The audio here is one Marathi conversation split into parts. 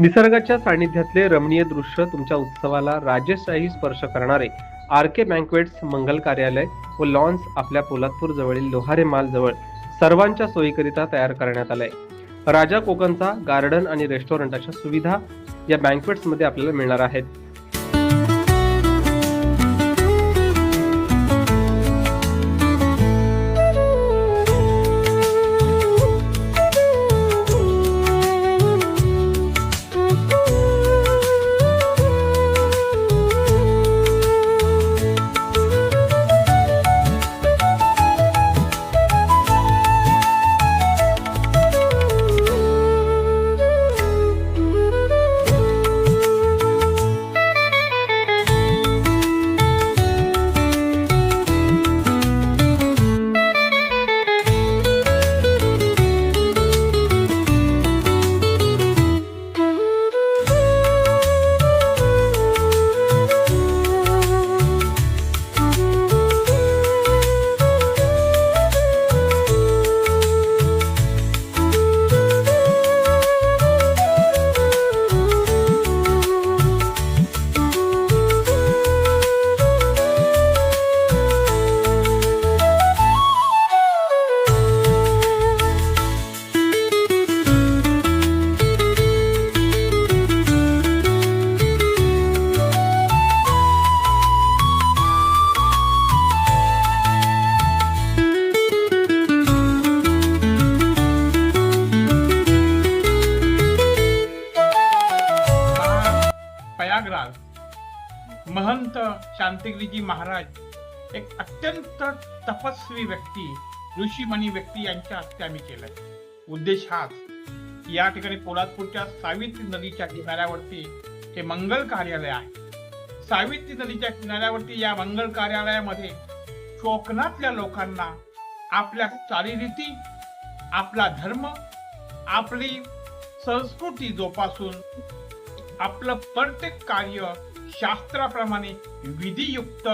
निसर्गाच्या सानिध्यातले रमणीय दृश्य तुमच्या उत्सवाला राजेशाही स्पर्श करणारे आर के बँकवेट्स मंगल कार्यालय व लॉन्स आपल्या पोलादपूर जवळील लोहारे माल जवळ सर्वांच्या सोयीकरिता तयार करण्यात आलाय. राजा कोकणचा गार्डन आणि रेस्टॉरंट अशा सुविधा या बँकवेट्समध्ये आपल्याला मिळणार आहेत. संत शांतिगिरीजी महाराज एक अत्यंत तपस्वी व्यक्ती ऋषीमणी व्यक्ती यांच्या हस्ते आम्ही केलंय. उद्देश हाच या ठिकाणी पोलादपूरच्या सावित्री नदीच्या किनाऱ्यावरती हे मंगल कार्यालय आहे. सावित्री नदीच्या किनाऱ्यावरती या मंगल कार्यालयामध्ये कोकणातल्या लोकांना आपल्या चालीरीती आपला धर्म आपली संस्कृती जोपासून आपलं प्रत्येक कार्य शास्त्राप्रमाणे विधियुक्त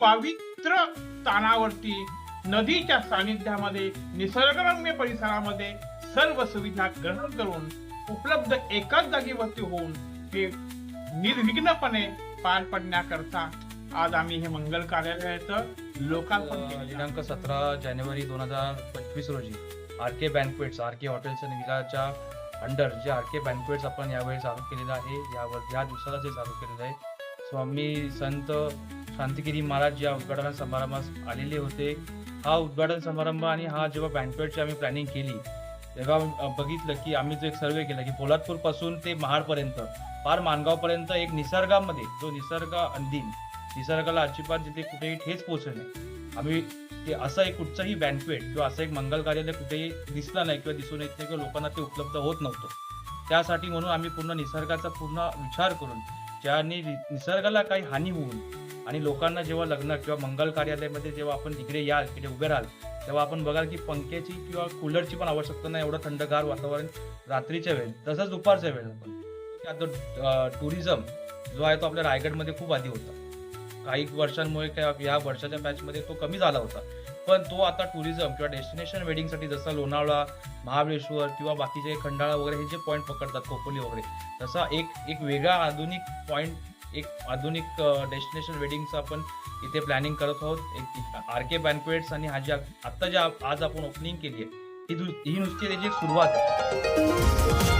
पवित्र स्थानावरती नदीच्या सानिध्यामध्ये निसर्गरम्य परिसरामध्ये सर्व सुविधा ग्रहण करून उपलब्ध एकाच जागेवरती होऊन ते निर्विघ्नपणे पार पडण्याकरता आज आम्ही हे मंगल कार्यालयाचं लोकार्पण. दिनांक सतरा जानेवारी दोन हजार पंचवीस रोजी R K banquets R K hotels आणि विलाच्या अंडर जे आर के बँकवेट्स आपण यावेळी चालू केलेलं आहे यावर या दिवसाला जे चालू केलेलं आहे स्वामी संत शांतिगिरी महाराज या उद्घाटन समारंभास आलेले होते. हा उद्घाटन समारंभ आणि हा जेव्हा बँकवेटची आम्ही प्लॅनिंग केली तेव्हा बघितलं की आम्ही जो एक सर्वे केला की पोलादपूरपासून ते महाडपर्यंत पार माणगावपर्यंत एक निसर्गामध्ये जो निसर्ग अंदीन निसर्गाला अजिबात जिथे कुठेही ठेच पोहोचलं नाही. आम्ही ते असं एक कुठचंही बँकवेट किंवा असं एक मंगल कार्यालय कुठेही दिसलं नाही किंवा दिसून येत नाही किंवा लोकांना ते उपलब्ध होत नव्हतं. त्यासाठी म्हणून आम्ही पूर्ण निसर्गाचा पूर्ण विचार करून ज्याने निसर्गाला काही हानी होऊन आणि लोकांना जेव्हा लग्न किंवा मंगल कार्यालयामध्ये जेव्हा आपण इकडे याल तिकडे उभे राहाल तेव्हा आपण बघाल की पंख्याची किंवा कूलरची पण आवश्यकता नाही एवढं थंडगार वातावरण रात्रीच्या वेळ तसंच दुपारच्या वेळ पण आता टुरिझम जो आहे तो आपल्या रायगडमध्ये खूप आधी होता. काही वर्षांमुळे काय या वर्षाच्या बॅचमध्ये तो कमी झाला होता. पण तो आता टुरिझम किंवा डेस्टिनेशन वेडिंगसाठी जसं लोणावळा महाबळेश्वर किंवा बाकीचे खंडाळा वगैरे हे जे पॉईंट पकडतात खोपोली वगैरे तसा एक एक वेगळा आधुनिक पॉईंट एक आधुनिक डेस्टिनेशन वेडिंगचं आपण इथे प्लॅनिंग करत आहोत. एक आर के बँकवेट्स आणि हा ज्या आत्ता ज्या आज आपण ओपनिंग केली आहे ही ही नुसती त्याची सुरुवात आहे.